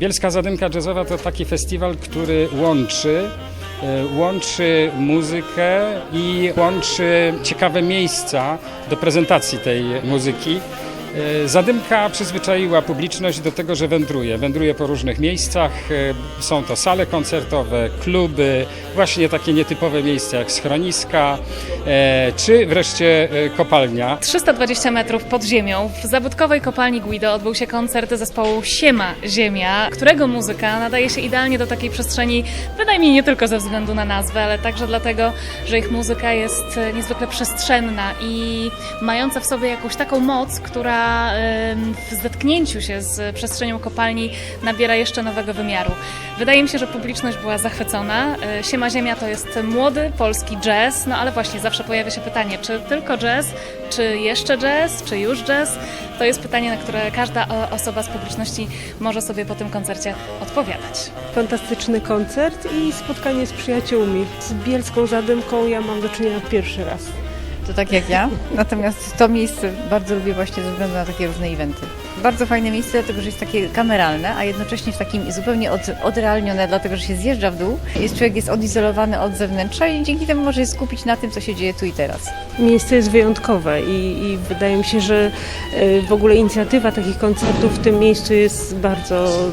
Bielska Zadymka Jazzowa to taki festiwal, który łączy e, łączy muzykę i łączy ciekawe miejsca do prezentacji tej muzyki. E, Zadymka przyzwyczaiła publiczność do tego, że wędruje. Wędruje po różnych miejscach. E, Są to sale koncertowe, kluby, właśnie takie nietypowe miejsca jak schroniska, e, czy wreszcie kopalnia. 320 metrów pod ziemią w zabytkowej kopalni Guido odbył się koncert zespołu Siema Ziemia, którego muzyka nadaje się idealnie do takiej przestrzeni, bynajmniej nie tylko ze względu na nazwę, ale także dlatego, że ich muzyka jest niezwykle przestrzenna i mająca w sobie jakąś taką moc, która w zetknięciu się z przestrzenią kopalni nabiera jeszcze nowego wymiaru. Wydaje mi się, że publiczność była zachwycona. E, Siema Ziemia to jest młody polski jazz, no ale właśnie zawsze pojawia się pytanie, czy tylko jazz, czy jeszcze jazz, czy już jazz? To jest pytanie, na które każda o- osoba z publiczności może sobie po tym koncercie odpowiadać. Fantastyczny koncert i spotkanie z przyjaciółmi. Z Bielską Zadymką ja mam do czynienia pierwszy raz. To tak jak ja. Natomiast to miejsce bardzo lubię właśnie ze względu na takie różne eventy. Bardzo fajne miejsce, dlatego że jest takie kameralne, a jednocześnie w takim zupełnie od, odrealnione, dlatego że się zjeżdża w dół. Jest człowiek jest odizolowany od zewnętrza i dzięki temu może się skupić na tym, co się dzieje tu i teraz. Miejsce jest wyjątkowe i, i wydaje mi się, że y, w ogóle inicjatywa takich koncertów w tym miejscu jest bardzo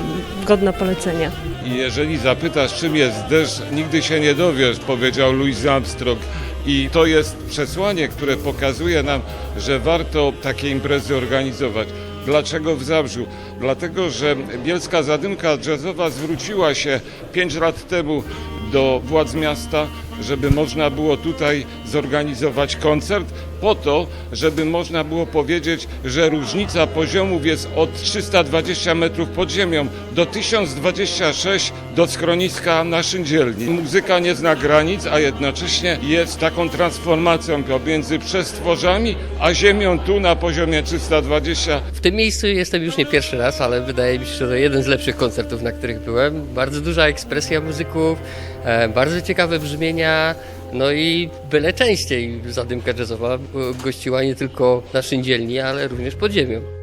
godna polecenia. Jeżeli zapytasz, czym jest deszcz, nigdy się nie dowiesz, powiedział Louis Armstrong. I to jest przesłanie, które pokazuje nam, że warto takie imprezy organizować. Dlaczego w Zabrzu? Dlatego, że Bielska Zadymka Jazzowa zwróciła się 5 lat temu do władz miasta, żeby można było tutaj zorganizować koncert, po to, żeby można było powiedzieć, że różnica poziomów jest od 320 metrów pod ziemią do 1026 do schroniska na Szyndzielni. Muzyka nie zna granic, a jednocześnie jest taką transformacją pomiędzy przestworzami, a ziemią tu na poziomie 320 W tym miejscu jestem już nie pierwszy raz, ale wydaje mi się, że to jeden z lepszych koncertów, na których byłem. Bardzo duża ekspresja muzyków, bardzo ciekawe brzmienia, no i byle częściej zadymka jazzowa e, gościła nie tylko na szyndzielni, ale również pod ziemią.